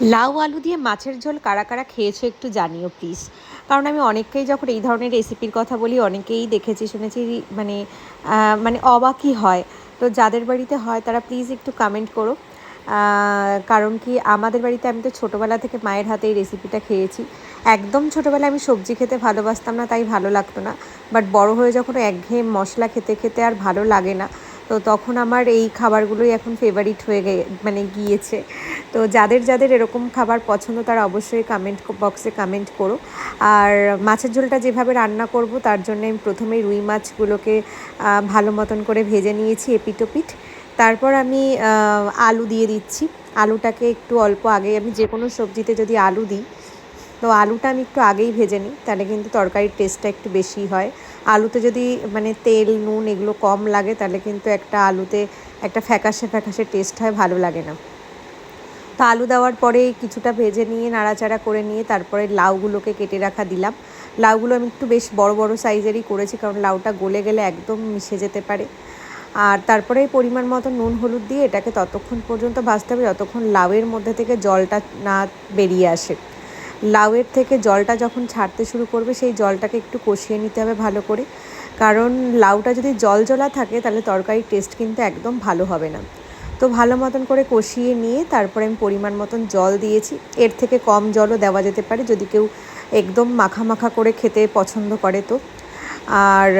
লাউ আলু দিয়ে মাছের ঝোল কারা কারা খেয়েছো একটু জানিও প্লিজ কারণ আমি অনেককেই যখন এই ধরনের রেসিপির কথা বলি, অনেকেই দেখেছি, শুনেছি মানে মানে অবাকই হয়। তো যাদের বাড়িতে হয়, তারা প্লিজ একটু কমেন্ট করো। কারণ কি, আমাদের বাড়িতে আমি তো ছোটোবেলা থেকে মায়ের হাতে এই রেসিপিটা খেয়েছি। একদম ছোটোবেলায় আমি সবজি খেতে ভালোবাসতাম না, তাই ভালো লাগতো না। বাট বড় হয়ে যখন একঘেয়ে মশলা খেতে খেতে আর ভালো লাগে না তো তখন আমার এই খাবারগুলোই এখন ফেভারিট হয়ে মানে গিয়েছে। তো যাদের যাদের এরকম খাবার পছন্দ, তারা অবশ্যই কমেন্ট বক্সে কমেন্ট করো। আর মাছের ঝোলটা যেভাবে রান্না করব, তার জন্য আমি প্রথমেই রুই মাছগুলোকে ভালো মতন করে ভেজে নিয়েছি এপিটোপিট। তারপর আমি আলু দিয়ে দিচ্ছি। আলুটাকে একটু অল্প আগে, আমি যে কোনো সবজিতে যদি আলু দিই, তো আলুটা আমি একটু আগেই ভেজে নিই, তাহলে কিন্তু তরকারির টেস্টটা একটু বেশি হয়। আলুতে যদি মানে তেল, নুন এগুলো কম লাগে, তাহলে কিন্তু একটা আলুতে একটা ফ্যাকাশে ফ্যাকাশে টেস্ট হয়, ভালো লাগে না। তো আলু দেওয়ার পরে কিছুটা ভেজে নিয়ে, নাড়াচাড়া করে নিয়ে, তারপরে লাউগুলোকে কেটে রাখা দিলাম। লাউগুলো আমি একটু বেশ বড় বড় সাইজেরই করেছি, কারণ লাউটা গলে গেলে একদম মিশে যেতে পারে। আর তারপরে পরিমাণ মতো নুন, হলুদ দিয়ে এটাকে ততক্ষণ পর্যন্ত ভাজতে হবে, যতক্ষণ লাউয়ের মধ্যে থেকে জলটা না বেরিয়ে আসে। লাউয়ের থেকে জলটা যখন ছাড়তে শুরু করবে, সেই জলটাকে একটু কষিয়ে নিতে হবে ভালো করে। কারণ লাউটা যদি জল জলা থাকে, তাহলে তরকারির টেস্ট কিন্তু একদম ভালো হবে না। তো ভালো মতন করে কষিয়ে নিয়ে তারপরে আমি পরিমাণ মতন জল দিয়েছি। এর থেকে কম জলও দেওয়া যেতে পারে যদি কেউ একদম মাখা মাখা করে খেতে পছন্দ করে তো। আর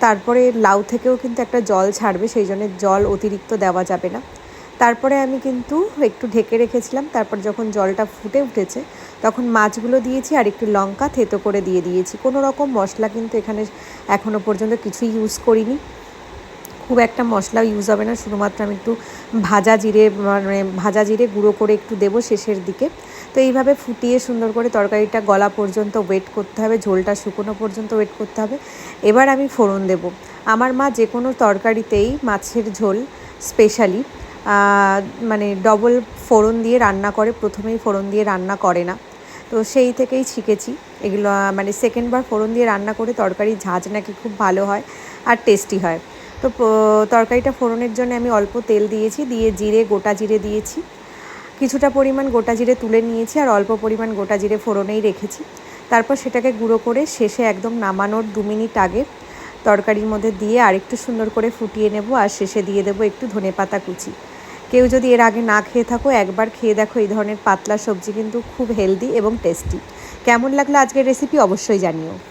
তারপরে লাউ থেকেও কিন্তু একটা জল ছাড়বে, সেই জন্য জল অতিরিক্ত দেওয়া যাবে না। তারপরে আমি কিন্তু একটু ঢেকে রেখেছিলাম। তারপর যখন জলটা ফুটে উঠেছে তখন মাছগুলো দিয়েছি আর একটু লঙ্কা থেতো করে দিয়ে দিয়েছি। কোনো রকম মশলা কিন্তু এখানে এখনও পর্যন্ত কিছুই ইউজ করিনি। খুব একটা মশলা ইউজ হবে না, শুধুমাত্র আমি একটু ভাজা জিরে মানে ভাজা জিরে গুঁড়ো করে একটু দেবো শেষের দিকে। তো এইভাবে ফুটিয়ে সুন্দর করে তরকারিটা গলা পর্যন্ত ওয়েট করতে হবে, ঝোলটা শুকনো পর্যন্ত ওয়েট করতে হবে। এবার আমি ফোড়ন দেব। আমার মা যে কোনো তরকারিতেই মাছের ঝোল স্পেশালি মানে ডবল ফোড়ন দিয়ে রান্না করে, প্রথমেই ফোড়ন দিয়ে রান্না করে না। তো সেই থেকেই শিখেছি। এগুলো মানে সেকেন্ডবার ফোড়ন দিয়ে রান্না করে তরকারির ঝাঁজ নাকি খুব ভালো হয় আর টেস্টি হয়। তো তরকারিটা ফোড়নের জন্য আমি অল্প তেল দিয়েছি, দিয়ে জিরে, গোটা জিরে দিয়েছি। কিছুটা পরিমাণ গোটা জিরে তুলে নিয়েছি আর অল্প পরিমাণ গোটা জিরে ফোড়নেই রেখেছি। তারপর সেটাকে গুঁড়ো করে শেষে একদম নামানোর দু মিনিট আগে তরকারির মধ্যে দিয়ে আরেকটু সুন্দর করে ফুটিয়ে নেব আর শেষে দিয়ে দেবো একটু ধনেপাতা কুচি। কেউ যদি এর আগে না খেয়ে থাকো, একবার খেয়ে দেখো এই ধরনের পাতলা সবজি কিন্তু খুব হেলদি এবং টেস্টি কেমন লাগল আজকের রেসিপি অবশ্যই জানিও।